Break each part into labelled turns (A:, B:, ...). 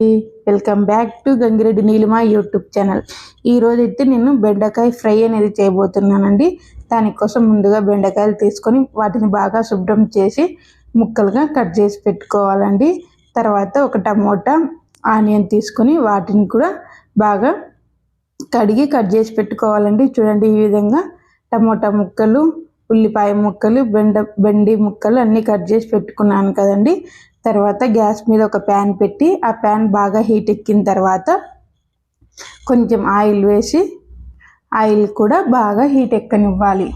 A: Welcome back to Gangireddy Neelima YouTube channel. ఈరోజు అయితే నేను బెండకాయ ఫ్రై అనేది చేయబోతున్నానండి. దానికోసం ముందుగా బెండకాయలు తీసుకొని వాటిని బాగా శుభ్రం చేసి ముక్కలుగా కట్ చేసి పెట్టుకోవాలండి. తర్వాత ఒక టమోటా ఆనియన్ తీసుకొని వాటిని కూడా బాగా కడిగి కట్ చేసి పెట్టుకోవాలండి. చూడండి ఈ విధంగా టమోటా ముక్కలు ఉల్లిపాయ ముక్కలు బెండ బెండి ముక్కలు అన్నీ కట్ చేసి పెట్టుకున్నాను కదండి. తర్వాత గ్యాస్ మీద ఒక ప్యాన్ పెట్టి ఆ ప్యాన్ బాగా హీట్ ఎక్కిన తర్వాత కొంచెం ఆయిల్ వేసి ఆయిల్ కూడా బాగా హీట్ ఎక్కనివ్వాలి.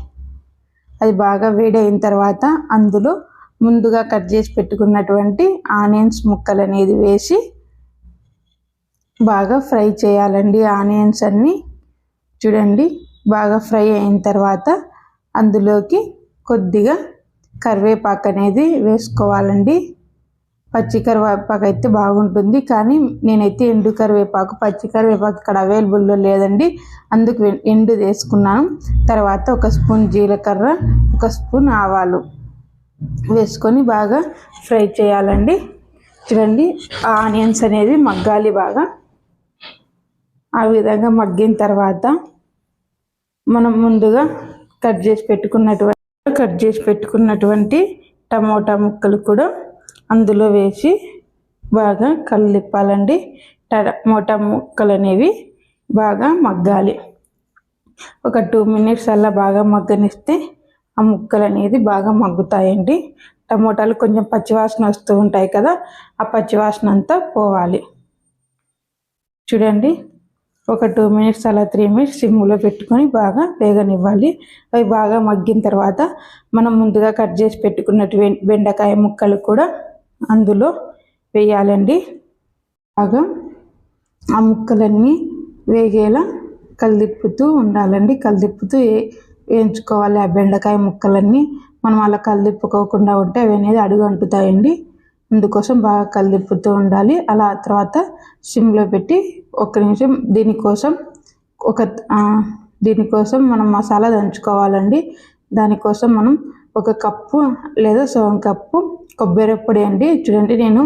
A: అది బాగా వేడి అయిన తర్వాత అందులో ముందుగా కట్ చేసి పెట్టుకున్నటువంటి ఆనియన్స్ ముక్కలు అనేది వేసి బాగా ఫ్రై చేయాలండి. ఆనియన్స్ అన్నీ చూడండి బాగా ఫ్రై అయిన తర్వాత అందులోకి కొద్దిగా కరివేపాకు అనేది వేసుకోవాలండి. పచ్చి కరివేపాకు అయితే బాగుంటుంది. కానీ నేనైతే ఎండు కరివేపాకు పచ్చి కరివేపాకు ఇక్కడ అవైలబుల్లో లేదండి. అందుకు ఎండు వేసుకున్నాను. తర్వాత ఒక స్పూన్ జీలకర్ర ఒక స్పూన్ ఆవాలు వేసుకొని బాగా ఫ్రై చేయాలండి. చూడండి ఆనియన్స్ అనేది మగ్గాలి బాగా. ఆ విధంగా మగ్గిన తర్వాత మనం ముందుగా కట్ చేసి పెట్టుకున్నటువంటి కట్ చేసి పెట్టుకున్నటువంటి టమోటా ముక్కలు కూడా అందులో వేసి బాగా కలిపాలండి. టమోటా ముక్కలు అనేవి బాగా మగ్గాలి. ఒక టూ మినిట్స్ అలా బాగా మగ్గనిస్తే ఆ ముక్కలు అనేది బాగా మగ్గుతాయండి. టమోటాలు కొంచెం పచ్చివాసన వస్తూ ఉంటాయి కదా ఆ పచ్చివాసన అంతా పోవాలి. చూడండి ఒక టూ మినిట్స్ అలా త్రీ మినిట్స్ సిమ్లో పెట్టుకొని బాగా వేగనివ్వాలి. అవి బాగా మగ్గిన తర్వాత మనం ముందుగా కట్ చేసి పెట్టుకున్నటువంటి బెండకాయ ముక్కలు కూడా అందులో వేయాలండి. బాగా ఆ ముక్కలన్నీ వేగేలా కలిదిప్పుతూ ఉండాలండి. కలిదిప్పుతూ వేయించుకోవాలి. ఆ బెండకాయ ముక్కలన్నీ మనం అలా కలిదిప్పుకోకుండా ఉంటే అవి అనేది అడుగు అంటుతాయండి. అందుకోసం బాగా కలిదిప్పుతూ ఉండాలి. అలా తర్వాత సిమ్లో పెట్టి ఒక నిమిషం దీనికోసం ఒక దీనికోసం మనం మసాలా దంచుకోవాలండి. దానికోసం మనం ఒక కప్పు లేదా సగం కప్పు కొబ్బరి పొడి అండి. చూడండి నేను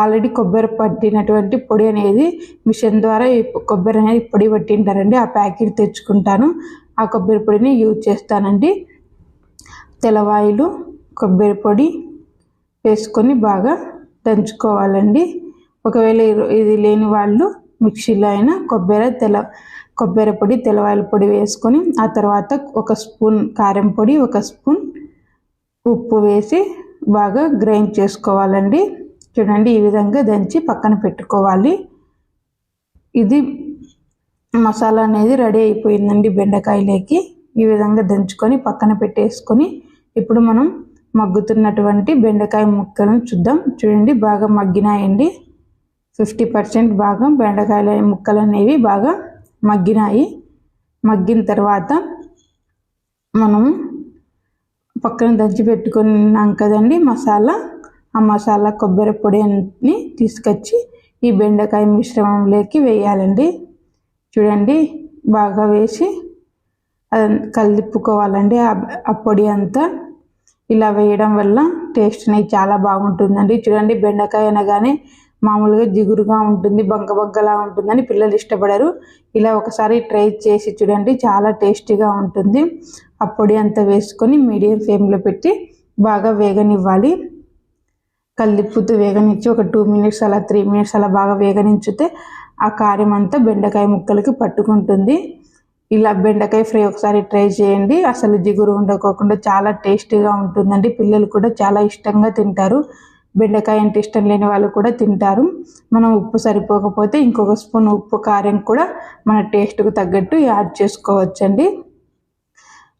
A: ఆల్రెడీ కొబ్బరి పట్టినటువంటి పొడి అనేది మిషన్ ద్వారా కొబ్బరి అనేది పొడి పట్టింటారండి. ఆ ప్యాకెట్ తెచ్చుకుంటాను. ఆ కొబ్బరి పొడిని యూజ్ చేస్తానండి. తెల్లవాయిలు కొబ్బరి పొడి వేసుకొని బాగా దంచుకోవాలండి. ఒకవేళ ఇది లేని వాళ్ళు మిక్సీలో అయినా కొబ్బరి తెల కొబ్బరి పొడి తెల్లవాయల పొడి వేసుకొని ఆ తర్వాత ఒక స్పూన్ కారం పొడి ఒక స్పూన్ ఉప్పు వేసి బాగా గ్రైండ్ చేసుకోవాలండి. చూడండి ఈ విధంగా దంచి పక్కన పెట్టుకోవాలి. ఇది మసాలా అనేది రెడీ అయిపోయిందండి బెండకాయలేకి. ఈ విధంగా దంచుకొని పక్కన పెట్టేసుకొని ఇప్పుడు మనం మగ్గుతున్నటువంటి బెండకాయ ముక్కలను చూద్దాం. చూడండి బాగా మగ్గినాయండి. ఫిఫ్టీ పర్సెంట్ బాగా బెండకాయల ముక్కలు అనేవి బాగా మగ్గినాయి. మగ్గిన తర్వాత మనం పక్కన దంచి పెట్టుకున్నాం కదండి మసాలా. ఆ మసాలా కొబ్బరి పొడిని తీసుకొచ్చి ఈ బెండకాయ మిశ్రమంలోకి వేయాలండి. చూడండి బాగా వేసి అది కలిపుకోవాలండి. ఆ పొడి అంతా ఇలా వేయడం వల్ల టేస్ట్ అనేది చాలా బాగుంటుందండి. చూడండి బెండకాయ అనగానే మామూలుగా జిగురుగా ఉంటుంది బంక బంకలా ఉంటుందని పిల్లలు ఇష్టపడరు. ఇలా ఒకసారి ట్రై చేసి చూడండి చాలా టేస్టీగా ఉంటుంది. ఆ పొడి అంతా వేసుకొని మీడియం ఫ్లేమ్లో పెట్టి బాగా వేగనివ్వాలి. కల్లిప్పుతూ వేగనిచ్చి ఒక టూ మినిట్స్ అలా త్రీ మినిట్స్ అలా బాగా వేగనించితే ఆ కారం అంతా బెండకాయ ముక్కలకి పట్టుకుంటుంది. ఇలా బెండకాయ ఫ్రై ఒకసారి ట్రై చేయండి. అసలు జిగురు ఉండకోకుండా చాలా టేస్టీగా ఉంటుందండి. పిల్లలు కూడా చాలా ఇష్టంగా తింటారు. బెండకాయ అంటే ఇష్టం లేని వాళ్ళు కూడా తింటారు. మనం ఉప్పు సరిపోకపోతే ఇంకొక స్పూన్ ఉప్పు కారం కూడా మన టేస్ట్కు తగ్గట్టు యాడ్ చేసుకోవచ్చండి.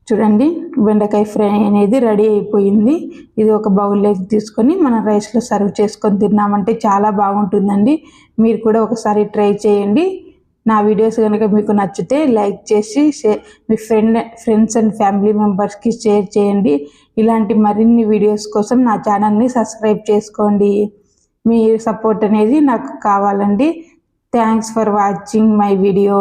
A: చూడండి బెండకాయ ఫ్రై అనేది రెడీ అయిపోయింది. ఇది ఒక బౌల్లోకి తీసుకొని మనం రైస్లో సర్వ్ చేసుకొని తిన్నామంటే చాలా బాగుంటుందండి. మీరు కూడా ఒకసారి ట్రై చేయండి. నా వీడియోస్ కనుక మీకు నచ్చితే లైక్ చేసి మీ ఫ్రెండ్ ఫ్రెండ్స్ అండ్ ఫ్యామిలీ మెంబర్స్కి షేర్ చేయండి. ఇలాంటి మరిన్ని వీడియోస్ కోసం నా ఛానల్ని సబ్స్క్రైబ్ చేసుకోండి. మీ సపోర్ట్ అనేది నాకు కావాలండి. Thanks for watching my video